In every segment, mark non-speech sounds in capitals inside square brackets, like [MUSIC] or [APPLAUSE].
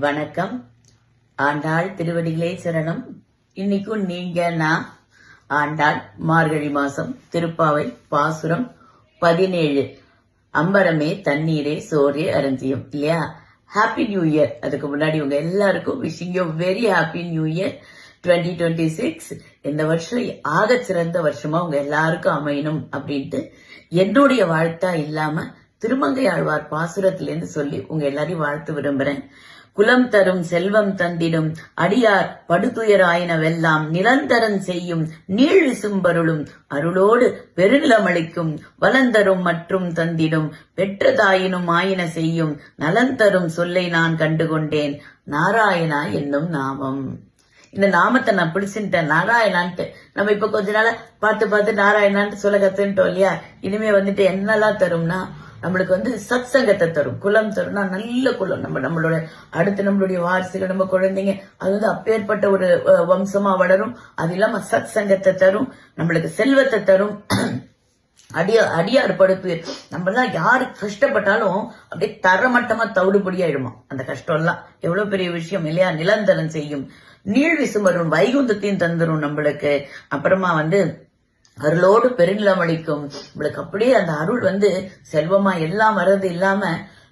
வணக்கம். ஆண்டாள் திருவடிகளே சரணம். இன்னைக்கும் நீங்க நான் ஆண்டாள் மார்கழி மாசம் திருப்பாவை பாசுரம் பதினேழு அம்பரமே தண்ணீரே சோரே அரஞ்சியம் இல்லையா? ஹாப்பி நியூ இயர் அதுக்கு முன்னாடி உங்க எல்லாருக்கும் wishing you very happy new year twenty twenty six இந்த வருஷம் ஆக சிறந்த வருஷமா உங்க எல்லாருக்கும் அமையணும் அப்படின்ட்டு என்னுடைய வாழ்த்தா இல்லாம திருமங்கை ஆழ்வார் பாசுரத்திலேருந்து சொல்லி உங்க எல்லாரையும் வாழ்த்து விரும்புறேன். குலம் தரும் செல்வம் தந்திடும் அடியார் படுதுயராயினவெல்லாம் நிரந்தரம் செய்யும் நீழ் சும்பருளும் அருளோடு பெருநிலமளிக்கும் வலந்தரும் மற்றும் தந்திடும் பெற்றதாயினும் ஆயின செய்யும் நலந்தரும் சொல்லை நான் கண்டுகொண்டேன். நாராயணா என்னும் நாமம். இந்த நாமத்தை நான் பிடிச்சுட்டேன் நாராயணான்ட்டு. நம்ம இப்ப கொஞ்ச நாள பார்த்து பார்த்து நாராயணான்ட்டு சொல்ல கத்துட்டோம் இல்லையா? இனிமே வந்துட்டு என்னெல்லாம் தரும்னா நம்மளுக்கு வந்து சத் சங்கத்தை தரும். குலம் தரும்னா நல்ல குலம். நம்ம நம்மளோட அடுத்து நம்மளுடைய வாரிசுகள் நம்ம குழந்தைங்க அது வந்து அப்பேற்பட்ட ஒரு வம்சமா வளரும். அது இல்லாம சத் சங்கத்தை தரும். நம்மளுக்கு செல்வத்தை தரும். அடியா அடியார் படுப்பு. நம்ம தான் யாரு கஷ்டப்பட்டாலும் அப்படியே தரமட்டமா தவிடுபடி ஆயிடுமா அந்த கஷ்டம் எல்லாம் எவ்வளவு பெரிய விஷயம் இல்லையா? நிலந்தரம் செய்யும். நீள்விசுமரம் வைகுந்தத்தையும் தந்துரும் நம்மளுக்கு. அப்புறமா வந்து அருளோடு பெருநிலம் அளிக்கும். நம்மளுக்கு அப்படியே அந்த அருள் வந்து செல்வமா எல்லாம் வர்றது இல்லாம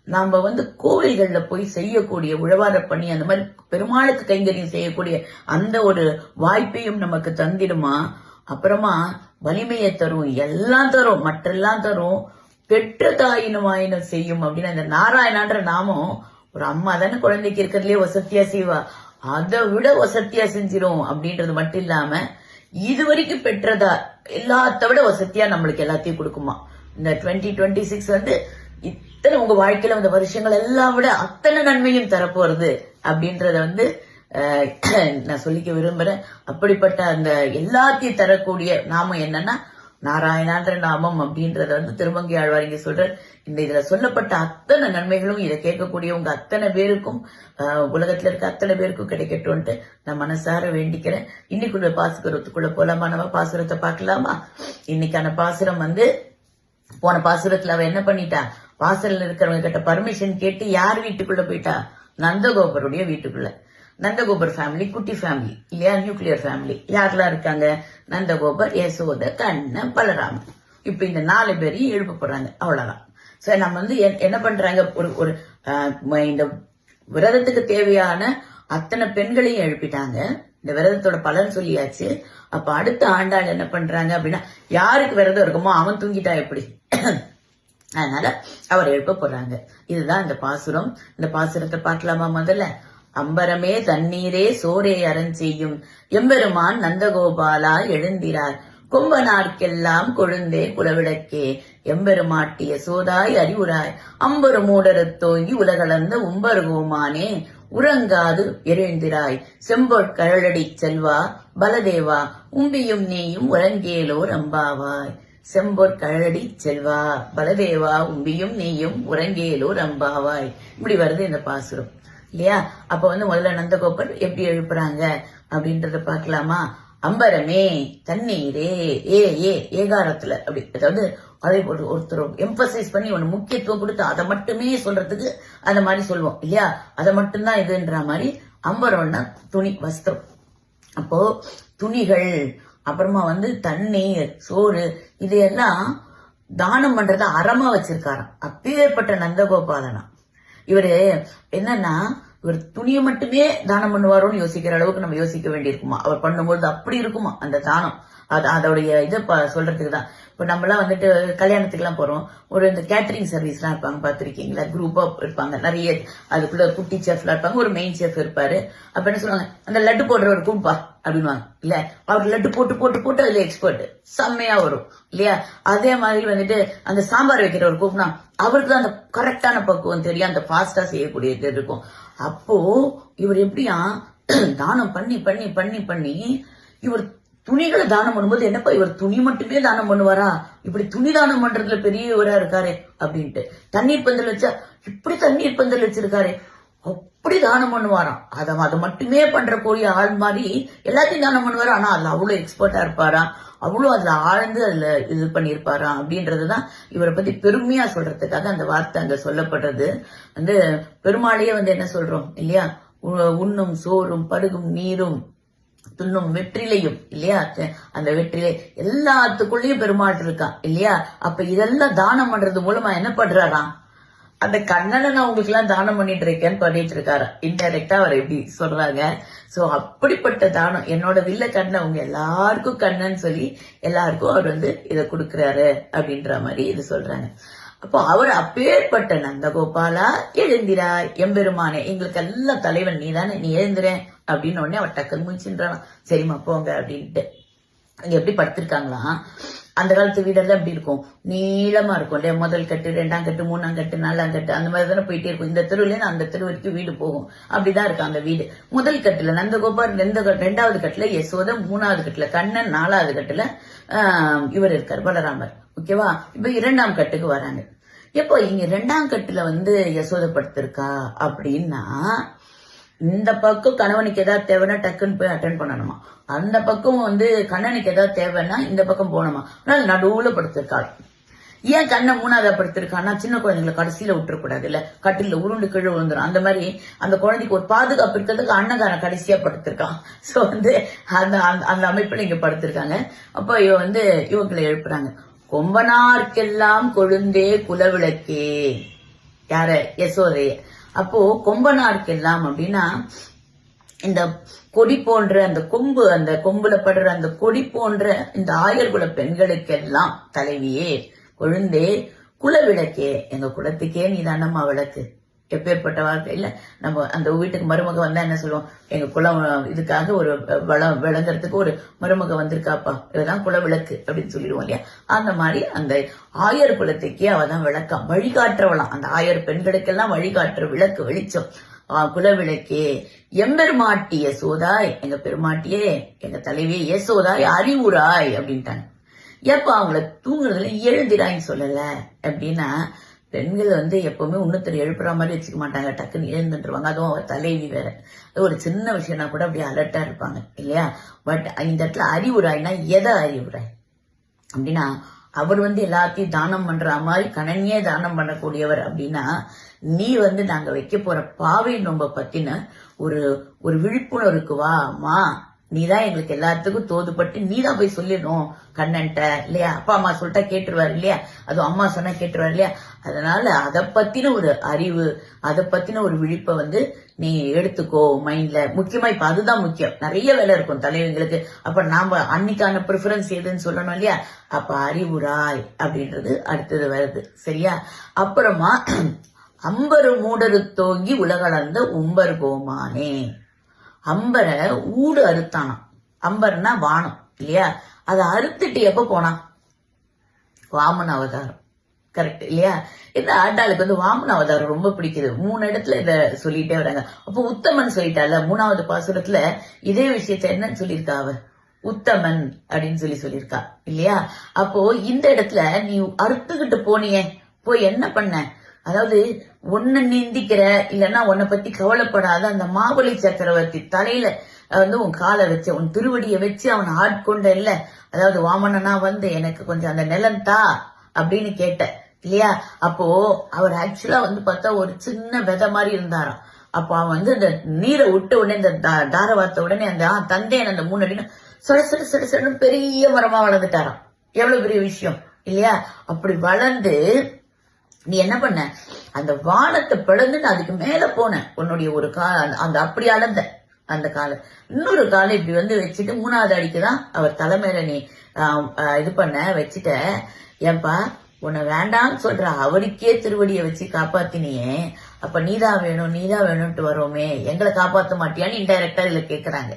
நாம வந்து கோவில்கள்ல போய் செய்யக்கூடிய உழவார பணி அந்த மாதிரி பெருமாளுக்கு கைங்கரியம் செய்யக்கூடிய அந்த ஒரு வாய்ப்பையும் நமக்கு தந்திடுமா? அப்புறமா வலிமையை தரும் எல்லாம் தரும் மற்றெல்லாம் தரும். பெற்ற தாயினும் ஆயினும் செய்யும் அப்படின்னு அந்த நாராயணான்ற நாமம் ஒரு அம்மா தானே குழந்தைக்கு இருக்கிறதுலயே வசத்தியா செய்வா. அதை விட வசத்தியா செஞ்சிடும் அப்படின்றது மட்டும் இல்லாம இது வரைக்கும் பெற்றதா? எல்லாத்த விட வசதியா நம்மளுக்கு எல்லாத்தையும் கொடுக்குமா? இந்த டுவெண்ட்டி டுவெண்ட்டி சிக்ஸ் வந்து இத்தனை உங்க வாழ்க்கையில வந்த வருஷங்கள் எல்லாம் விட அத்தனை நன்மையும் தரப்போறது அப்படின்றத வந்து நான் சொல்லிக்க விரும்புறேன். அப்படிப்பட்ட அந்த எல்லாத்தையும் தரக்கூடிய நாம என்னன்னா நாராயணான்ற நாமம் அப்படின்றத வந்து திருமங்கை ஆழ்வார் இங்க சொல்ற இந்த இதுல சொல்லப்பட்ட அத்தனை நன்மைகளும் இதை கேட்கக்கூடியவங்க அத்தனை பேருக்கும் ஆஹ், உலகத்துல இருக்க அத்தனை பேருக்கும் கிடைக்கட்டும்ட்டு நான் மனசார வேண்டிக்கிறேன். இன்னைக்குள்ள பாசுரத்துக்குள்ள போலாமா? நம்ம பாசுரத்தை பார்க்கலாமா? இன்னைக்கான பாசுரம் வந்து போன பாசுரத்துல அவ என்ன பண்ணிட்டா? வாசல்ல இருக்கிறவங்க கிட்ட பர்மிஷன் கேட்டு யார் வீட்டுக்குள்ள போயிட்டா? நந்தகோபருடைய வீட்டுக்குள்ள. நந்தகோபர் ஃபேமிலி குட்டி ஃபேமிலி இல்லையா? நியூக்ளியர் ஃபேமிலி யாரெல்லாம் இருக்காங்க? நந்தகோபர் யசோத கண்ணன் பலராமன் இப்ப இந்த நாலு பேரையும் எழுப்பப்படுறாங்க அவ்வளவுதான். சரி நம்ம வந்து என்ன பண்றாங்க? ஒரு ஒரு இந்த விரதத்துக்கு தேவையான அத்தனை பெண்களையும் எழுப்பிட்டாங்க. இந்த விரதத்தோட பலன் சொல்லியாச்சு. அப்ப அடுத்த ஆண்டாள் என்ன பண்றாங்க அப்படின்னா யாருக்கு விரதம் இருக்குமோ அவன் தூங்கிட்டா எப்படி? அதனால அவர் எழுப்ப போறாங்க. இதுதான் இந்த பாசுரம். இந்த பாசுரத்தை பார்க்கலாமா முதல்ல? அம்பரமே தண்ணீரே சோரே அறஞ்செய்யும். எம்பெருமான் நந்தகோபாலா எழுந்திரார். கொம்பனார்க்கெல்லாம் கொழுந்தே குலவிளக்கே எம்பெருமாட்டிய சோதாய் அறிவுராய் அம்பரு மூடரத்தோங்கி உலகளந்த உம்பருகோமானே. உறங்காது எழுந்திராய் செம்பொற்கழலடி செல்வா பலதேவா உம்பியும் நீயும் உறங்கேலோர் அம்பாவாய். செம்பொற்கழலடி செல்வா பலதேவா உம்பியும் நீயும் உறங்கேலோர் அம்பாவாய். இப்படி வருது இந்த பாசுரம். இல்லையா? அப்ப வந்து முதல்ல நந்தகோபன் எப்படி எழுப்புறாங்க? அப்படின்றத பாக்கலாமா அம்பரமே தண்ணீரே ஏ ஏ ஏகாரத்துல. அப்படி அதாவது அதை ஒரு ஒருத்தர் எம்பசைஸ் பண்ணி ஒன்னு முக்கியத்துவம் கொடுத்து அதை மட்டுமே சொல்றதுக்கு அந்த மாதிரி சொல்லுவோம் இல்லையா? அதை மட்டும்தான் இதுன்ற மாதிரி அம்பரம்னா துணி வஸ்திரம். அப்போ துணிகள் அப்புறமா வந்து தண்ணீர் சோறு இதையெல்லாம் தானம் பண்றத அறமா வச்சிருக்காராம். அப்பேற்பட்ட நந்தகோபாலனா. இவரு என்னன்னா இவர் துணியை மட்டுமே தானம் பண்ணுவாரோன்னு யோசிக்கிற அளவுக்கு நம்ம யோசிக்க வேண்டியிருக்குமா? அவர் பண்ணும்போது அப்படி இருக்குமா அந்த தானம்? அது அதோடைய இதை சொல்றதுக்கு தான். இப்போ நம்மளாம் வந்துட்டு கல்யாணத்துக்குலாம் போறோம். ஒரு இந்த கேட்டரிங் சர்வீஸ்லாம் இருப்பாங்க பார்த்துருக்கீங்களா? குரூப்பாக இருப்பாங்க. நிறைய அதுக்குள்ள குட்டி செஃப்லாம் இருப்பாங்க. ஒரு மெயின் செஃப் இருப்பாரு. அப்ப என்ன சொல்லுவாங்க? அந்த லட்டு போடுறவர் கூப்பா அப்படின்வாங்க இல்ல? அவர் லட்டு போட்டு போட்டு போட்டு அதுல எக்ஸ்பர்ட் செம்மையா வரும். இல்லையா? அதே மாதிரி வந்துட்டு அந்த சாம்பார் வைக்கிறவர் கூப்பினா அவருக்கு தான் அந்த கரெக்டான பக்குவம் தெரியும். அந்த ஃபாஸ்ட்டாக செய்யக்கூடியது இருக்கும். அப்போ இவர் எப்படியா தானம் பண்ணி பண்ணி பண்ணி பண்ணி இவர் துணிகளை தானம் பண்ணும்போது என்னப்பா இவர் துணி மட்டுமே தானம் பண்ணுவாரா? இப்படி துணி தானம் பண்றதுல பெரியவரா இருக்காரு அப்படின்ட்டு. தண்ணீர் பந்தல் வச்சா இப்படி தண்ணீர் பந்தல் வச்சிருக்காரு. அப்படி தானம் பண்ணுவாராம். அதை அதை மட்டுமே பண்ற கூடிய ஆள் மாதிரி எல்லாத்தையும் தானம் பண்ணுவாரு. ஆனா அதுல அவ்வளவு எக்ஸ்பர்ட்டா இருப்பாராம். அவ்வளவு அதுல ஆழ்ந்து அதுல இது பண்ணியிருப்பாராம் அப்படின்றதுதான் இவரை பத்தி பெருமையா சொல்றதுக்காக அந்த வார்த்தை அங்க சொல்லப்படுறது. வந்து பெருமாளையே வந்து என்ன சொல்றோம் இல்லையா? உ- உண்ணும் சோறும் பருகும் நீரும் துண்ணும் வெற்றிலையும் இல்லையா? அந்த வெற்றிலை எல்லாத்துக்குள்ளேயும் பெருமாள் இருக்கான் இல்லையா? அப்ப இதெல்லாம் தானம் பண்றது மூலமா என்ன பண்றாராம்? அந்த கண்ணனை நான் உங்களுக்கு எல்லாம் தானம் பண்ணிட்டு இருக்கேன்னு பண்ணிட்டு இருக்காரு. இன்டெரக்டா அவர் எப்படி சொல்றாங்க? சோ அப்படிப்பட்ட தானம் என்னோட வில்ல கண்ணை உங்க எல்லாருக்கும் கண்ணன்னு சொல்லி எல்லாருக்கும் அவர் வந்து இதை கொடுக்கறாரு அப்படின்ற மாதிரி இது சொல்றாங்க. அப்போ அவர் அப்பேற்பட்ட நந்தகோபாலா? எழுந்திரா எம்பெருமானே எங்களுக்கு எல்லாம் தலைவன் நீ தானே நீ எழுந்துறேன் அப்படின்னு உடனே அவர் டக்குன்னு முடிச்சுன்றான் சரிம்மா போங்க அப்படின்ட்டு. அங்க எப்படி படுத்திருக்காங்களா? அந்த காலத்து வீடெல்லாம் எப்படி இருக்கும்? நீளமா இருக்கும். இல்லையா முதல் கட்டு ரெண்டாம் கட்டு மூணாம் கட்டு நாலாம் கட்டு அந்த மாதிரி தானே போயிட்டே இருக்கும். இந்த தெருவுலேருந்து அந்த தெரு வரைக்கும் வீடு போகும். அப்படிதான் இருக்கும் அந்த வீடு. முதல் கட்டுல நந்தகோபால் ரெண்டு ரெண்டாவது கட்டுல யசோத மூணாவது கட்டுல கண்ணன் நாலாவது கட்டுல இவர் இருக்கார் பலராமர். ஓகேவா? இப்ப இரண்டாம் கட்டுக்கு வராங்க. எப்போ? இங்க ரெண்டாம் கட்டுல வந்து யசோத படுத்திருக்கா அப்படின்னா இந்த பக்கம் கணவனுக்கு ஏதாவது தேவைன்னா டக்குன்னு போய் அட்டன் பண்ணணுமா? அந்த பக்கம் வந்து கண்ணனுக்கு ஏதாவது தேவைன்னா இந்த பக்கம் போகணுமா? ஆனால் நடுவுல படுத்திருக்காள். ஏன் கண்ணை மூணாவதா படுத்திருக்கான்னா சின்ன குழந்தைங்களை கடைசியில விட்டுறக்கூடாது இல்ல கட்டில உருண்டு கீழே விழுந்துரும். அந்த மாதிரி அந்த குழந்தைக்கு ஒரு பாதுகாப்பு இருக்கிறதுக்கு அன்னகாரன் கடைசியா படுத்திருக்கான் சோ வந்து அந்த அந்த- அந்த அமைப்புல இங்க படுத்திருக்காங்க. அப்போ இவ வந்து இவங்களை எழுப்புறாங்க. கொம்பனார்க்கெல்லாம் கொழுந்தே குலவிளக்கே. யார? யசோதைய. அப்போ கொம்பனார்க்கெல்லாம் அப்படின்னா இந்த கொடி போன்ற அந்த கொம்பு அந்த கொம்புல படுற அந்த கொடி போன்ற இந்த ஆயர்குல பெண்களுக்கெல்லாம் தலைவியே கொழுந்தே குல விளக்கே எங்க குலத்துக்கே நீ தானம்மா விளக்கு. எப்பேற்பட்ட வாழ்க்கையில நம்ம அந்த வீட்டுக்கு மருமக வந்தா என்ன சொல்லுவோம்? எங்க குலம் இதுக்காக ஒரு வளம் விளங்குறதுக்கு ஒரு மருமக வந்திருக்காப்பா. இதுதான் குல விளக்கு அப்படின்னு சொல்லிடுவோம் இல்லையா? அந்த மாதிரி அந்த ஆயர் குலத்துக்கே அவ தான் விளக்கம் வழிகாட்டுறவளாம் அந்த ஆயர் பெண்களுக்கெல்லாம் வழிகாட்டுற விளக்கு வெளிச்சம். குலவிளக்கே எம்பெருமாட்டி யசோதாய் எங்க பெருமாட்டியே எங்க தலைவி யசோதாய் அறிவுராய் அப்படின்ட்டாங்க. எப்ப அவங்கள தூங்குறதுல எழுந்திராய்ன்னு சொல்லல? அப்படின்னா பெண்கள் வந்து எப்பவுமே இன்னொருத்தர் எழுப்புற மாதிரி வச்சுக்க மாட்டாங்க. டக்குன்னு எழுந்துருவாங்க அதுவும் அவ தலைவி வேற. அது ஒரு சின்ன விஷயம்னா கூட அப்படியே அலர்ட்டா இருப்பாங்க. இல்லையா? பட் இந்த இடத்துல அறிவுராய்னா எதை அறிவுராய் அப்படின்னா அவர் வந்து எல்லாத்தையும் தானம் பண்ற மாதிரி கணனியே தானம் பண்ணக்கூடியவர் அப்படின்னா நீ வந்து நாங்க வைக்க போற பாவை நோம்ப பத்தின ஒரு ஒரு விழிப்புணர்வுக்கு வா அம்மா நீதான் எங்களுக்கு எல்லாத்துக்கும் தோதுபட்டு நீதான் போய் சொல்லிடணும் கண்ணன்ட்ட இல்லையா? அப்பா அம்மா சொல்லிட்டா கேட்டுருவாரு இல்லையா? அதுவும் அம்மா சொன்னா கேட்டுருவாரு இல்லையா? அதனால அதை பத்தின ஒரு அறிவு அதை பத்தின ஒரு விழிப்பை வந்து நீ எடுத்துக்கோ மைண்ட்ல. முக்கியமா இப்ப அதுதான் முக்கியம். நிறைய வேலை இருக்கும் தலைவங்களுக்கு அப்ப நாம அன்னைக்கான ப்ரிஃபரன்ஸ் எதுன்னு சொல்லணும் இல்லையா? அப்ப அறிவுராய் அப்படின்றது அடுத்தது வருது. சரியா? அப்புறமா [CLEARS THROAT] அம்பரு மூடரு தோங்கி உலகளந்த உம்பர் கோமானே. அம்பரை ஊடு அறுத்தானாம். அம்பர்னா வானம் இல்லையா? அதை அறுத்துட்டு எப்ப போனான்? வாமன அவதாரம். கரெக்ட் இல்லையா? இந்த ஆண்டாளுக்கு வந்து வாமன அவதாரம் ரொம்ப பிடிக்குது. மூணு இடத்துல இத சொல்லிட்டே வராங்க. அப்போ உத்தமன் சொல்லிட்டால மூணாவது பாசுரத்துல இதே விஷயத்த என்னன்னு சொல்லியிருக்கா அவ? உத்தமன் அப்படின்னு சொல்லி சொல்லியிருக்கா இல்லையா? அப்போ இந்த இடத்துல நீ அறுத்துக்கிட்டு போனியே போய் என்ன பண்ண? அதாவது உன்னை நிந்திக்கிற இல்லைன்னா உன்னை பத்தி கவலைப்படாத அந்த மாபலி சக்கரவர்த்தி தலையில வந்து உன் காலை வச்ச உன் திருவடியை வச்சு அவனை ஆட்கொண்ட இல்ல அதாவது வாமனனா வந்து எனக்கு கொஞ்சம் அந்த நிலம் தா அப்படின்னு கேட்ட இல்லையா? அப்போ அவர் ஆக்சுவலா வந்து பார்த்தா ஒரு சின்ன விதை மாதிரி இருந்தாராம். அப்போ அவன் வந்து இந்த நீரை விட்ட உடனே இந்த தா- தார உடனே அந்த தந்தையன் அந்த மூணு அடின்னு சொட சொட சொட சொடன்னு பெரிய மரமா வளர்ந்துட்டாராம். எவ்வளவு பெரிய விஷயம் இல்லையா? அப்படி வளர்ந்து நீ என்ன பண்ண? அந்த வானத்தை பிளந்துட்டு நான் அதுக்கு மேல போனேன் உன்னுடைய ஒரு கா அந்த அப்படி அளந்த அந்த காலை. இன்னொரு காலை இப்படி வந்து வச்சுட்டு மூணாவது அடிக்கு தான் அவர் தலைமையில நீ இது பண்ண வச்சுட்ட. ஏன்பா உன்னை வேண்டாம்னு சொல்ற அவருக்கே திருவடியை வச்சு காப்பாத்தினியே. அப்ப நீதான் வேணும் நீதான் வேணும்ட்டு வரோமே எங்களை காப்பாத்த மாட்டியான்னு இன்டைரக்டா இதுல கேக்குறாங்க.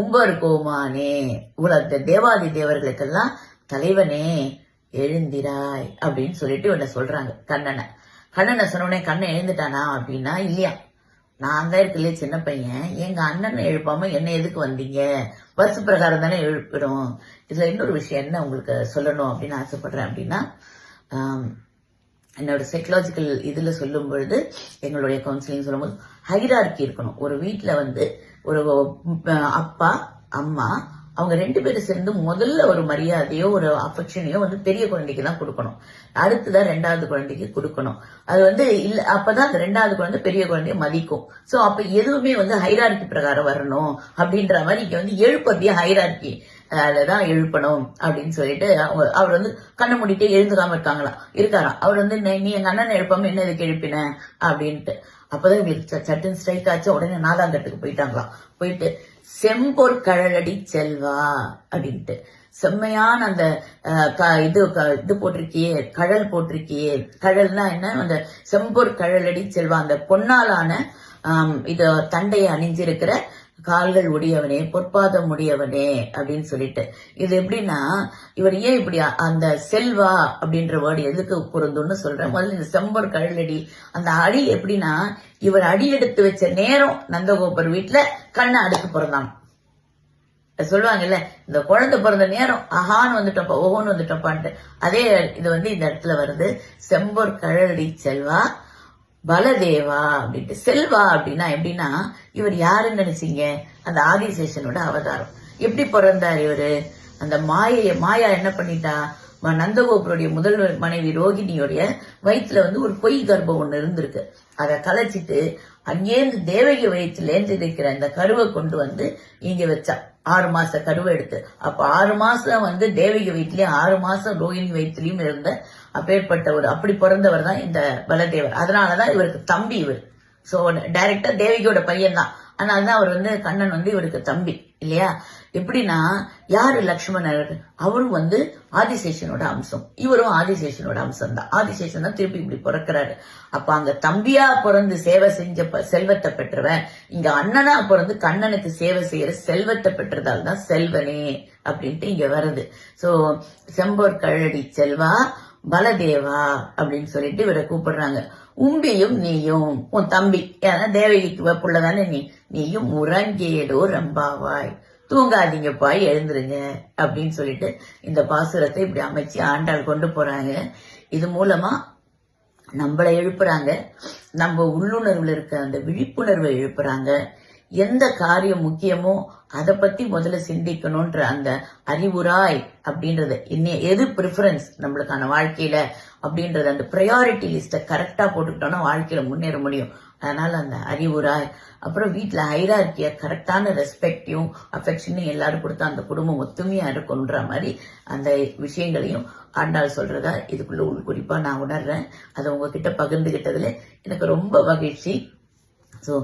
உம்பர் கோமானே உலக தேவாதி தேவர்களுக்கெல்லாம் தலைவனே. எழுந்திராய் அப்படின்னு சொல்லிட்டு உன்னை சொல்றாங்க கண்ணனை. கண்ணனை சொன்னோடனே கண்ணன் எழுந்துட்டானா அப்படின்னா இல்லையா நான் தான் இருக்கலையே சின்ன பையன். எங்க அண்ணனை எழுப்பாம என்ன எதுக்கு வந்தீங்க? வருஷ பிரகாரம் தானே எழுப்பிடும். இதுல இன்னொரு விஷயம் என்ன உங்களுக்கு சொல்லணும் அப்படின்னு ஆசைப்படுறேன் அப்படின்னா என்னோட சைக்கலாஜிக்கல் இதுல சொல்லும் பொழுது எங்களுடைய கவுன்சிலிங் சொல்லும்போது ஹைரார்கி இருக்கணும். ஒரு வீட்டில் வந்து ஒரு அப்பா அம்மா அவங்க ரெண்டு பேரும் சேர்ந்து முதல்ல ஒரு மரியாதையோ ஒரு அஃபெக்ஷனையோ வந்து பெரிய குழந்தைக்கு தான் கொடுக்கணும். அடுத்துதான் ரெண்டாவது குழந்தைக்கு கொடுக்கணும். அது வந்து இல்ல அப்பதான் அந்த ரெண்டாவது குழந்தை பெரிய குழந்தைய மதிக்கும். சோ அப்ப எதுவுமே வந்து ஹைரார்கி பிரகாரம் வரணும் அப்படின்ற மாதிரி இங்க வந்து எழுப்பதையே ஹைரார்கி தான் எழுப்பணும் அப்படின்னு சொல்லிட்டு அவங்க- அவர் வந்து கண்ணை மூடிட்டு எழுந்துக்காம இருக்காங்களாம். இருக்காராம். அவர் வந்து "நீ- எங்க அண்ணன் எழுப்பாம என்ன இதுக்கு எழுப்பின அப்படின்ட்டு. அப்பதான் இவங்களுக்கு சட்டன் சட்டுன்னு ஸ்ட்ரைக் ஆச்சு. உடனே நாலாங்கட்டுக்கு போயிட்டாங்களாம். போயிட்டு செம்பொர் கழலடி செல்வா அப்படின்ட்டு. செம்மையான அந்த க- இது க- இது போட்டிருக்கியே கழல் போட்டிருக்கியே. கழல்னா என்ன? அந்த செம்பொர் கழலடி செல்வா. அந்த பொன்னாலான ஆம், இது தண்டையை அணிஞ்சிருக்கிற கால்கள் உடையவனே பொற்பாதம் உடையவனே அப்படின்னு சொல்லிட்டு. இது எப்படின்னா இவர் ஏன் இப்படி அந்த செல்வா அப்படின்ற வேர்டு எதுக்கு பொருந்தும்னு சொல்றேன். முதல்ல இந்த செம்பர் கழலடி அந்த அடி எப்படின்னா இவர் அடி எடுத்து வச்ச நேரம் நந்தகோபர் வீட்டுல கண்ணை அடுத்து பிறந்தாங்க சொல்லுவாங்கல்ல இந்த குழந்தை பிறந்த நேரம் அஹான்னு வந்துட்டப்பா ஓஹோன்னு வந்துட்டப்பான்ட்டு அதே இது வந்து இந்த இடத்துல வருது செம்பொர் கழலடி செல்வா பலதேவா அப்படின்ட்டு செல்வா அப்படின்னா எப்படின்னா இவர் யாருன்னு நினைச்சீங்க? அந்த ஆதிசேஷனோட அவதாரம். எப்படி பிறந்தார் இவரு? அந்த மாயைய மாயா என்ன பண்ணிட்டா? நந்தகோபுருடைய முதல் மனைவி ரோகிணியோடைய வயிற்றுல வந்து ஒரு பொய் கர்ப்பம் ஒண்ணு இருந்திருக்கு. அதை கலைச்சிட்டு அங்கேருந்து தேவகி வயிற்றுலேருந்து இருக்கிற அந்த கருவை கொண்டு வந்து இங்க வச்சா. ஆறு மாச கருவை எடுத்து. அப்ப ஆறு மாசம் வந்து தேவகி வயிற்றுலயும் ஆறு மாசம் ரோஹிணி வயிற்றுலயும் இருந்த அப்பேற்பட்ட ஒரு அப்படி பிறந்தவர் தான் இந்த பலதேவர். அதனாலதான் இவருக்கு தம்பி இவர். சோ டைரக்டா தேவகியோட பையன் தான் அதனாலதான் அவர் வந்து கண்ணன் வந்து இவருக்கு தம்பி இல்லையா? எப்படின்னா யாரு லக்ஷ்மணர்? அவரும் வந்து ஆதிசேஷனோட அம்சம். இவரும் ஆதிசேஷனோட அம்சம் தான் ஆதிசேஷன் தான் திருப்பி இப்படி பிறக்கிறாரு. அப்ப அங்க தம்பியா பிறந்து சேவை செஞ்ச ப- செல்வத்தை பெற்றவன் இங்க அண்ணனா பிறந்து கண்ணனுக்கு சேவை செய்யற செல்வத்தை பெற்றதால் தான் செல்வனே அப்படின்ட்டு இங்க வருது. சோ செம்போர் கழடி செல்வா பலதேவா அப்படின்னு சொல்லிட்டு இவரை கூப்பிடுறாங்க. உம்பியும் நீயும் உன் தம்பி ஏன்னா தேவகிக்கு புள்ளதானே நீ. நீயும் உறங்கேடோ ரம்பாவாய். தூங்காதீங்கப்பா எழுந்துருங்க அப்படின்னு சொல்லிட்டு இந்த பாசுரத்தை இப்படி அமைச்சு ஆண்டாள் கொண்டு போறாங்க. இது மூலமா நம்மளை எழுப்புறாங்க. நம்ம உள்ளுணர்வுல இருக்க அந்த விழிப்புணர்வை எழுப்புறாங்க. எந்த காரியம் முக்கியமோ அதை பத்தி முதல்ல சிந்திக்கணும்ன்ற அந்த அறிவுராய் அப்படின்றது இன்னும் எது ப்ரிஃபரன்ஸ் நம்மளுக்கான வாழ்க்கையில அப்படின்றது அந்த ப்ரையாரிட்டி லிஸ்ட்டை கரெக்டா போட்டுக்கிட்டோம்னா வாழ்க்கையில முன்னேற முடியும். அதனால அந்த அறிவுராய் அப்புறம் வீட்டுல ஹைரார்கிய கரெக்டான ரெஸ்பெக்டையும் அஃபெக்ஷனையும் எல்லாரும் கொடுத்தா அந்த குடும்பம் ஒத்துமையா இருக்கும்ன்ற மாதிரி அந்த விஷயங்களையும் ஆண்டாள் சொல்றதா இதுக்குள்ள உள்குறிப்பா நான் உணர்றேன். அதை உங்ககிட்ட பகிர்ந்துகிட்டதுல எனக்கு ரொம்ப மகிழ்ச்சி. ஸோ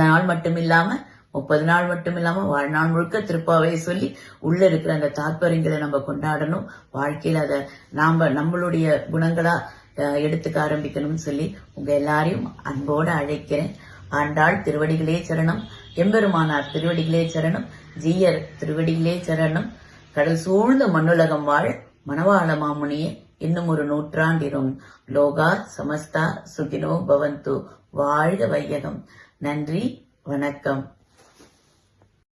நாள் மட்டும் இல்லாமல் முப்பது நாள் மட்டும் இல்லாமல் வாழ்நாள் முழுக்க திருப்பாவை சொல்லி உள்ள இருக்கிற அந்த தாத்பரியங்களை நம்ம கொண்டாடணும். வாழ்க்கையில அதை நாம நம்மளுடைய குணங்களா எடுத்துக்க ஆரம்பிக்கணும்னு சொல்லி உங்க எல்லாரையும் அன்போடு அழைக்கிறேன். ஆண்டாள் திருவடிகளே சரணம். எம்பெருமானார் திருவடிகளே சரணம். ஜீயர் திருவடிகளே சரணம். கடல் சூழ்ந்த மண்ணுலகம் வாழ் மணவாள மாமுனியே இன்னும் ஒரு நூற்றாண்டிரும். லோகா சமஸ்தா சுகினோ பவந்து. வாழ்க வையகம். நன்றி வணக்கம்.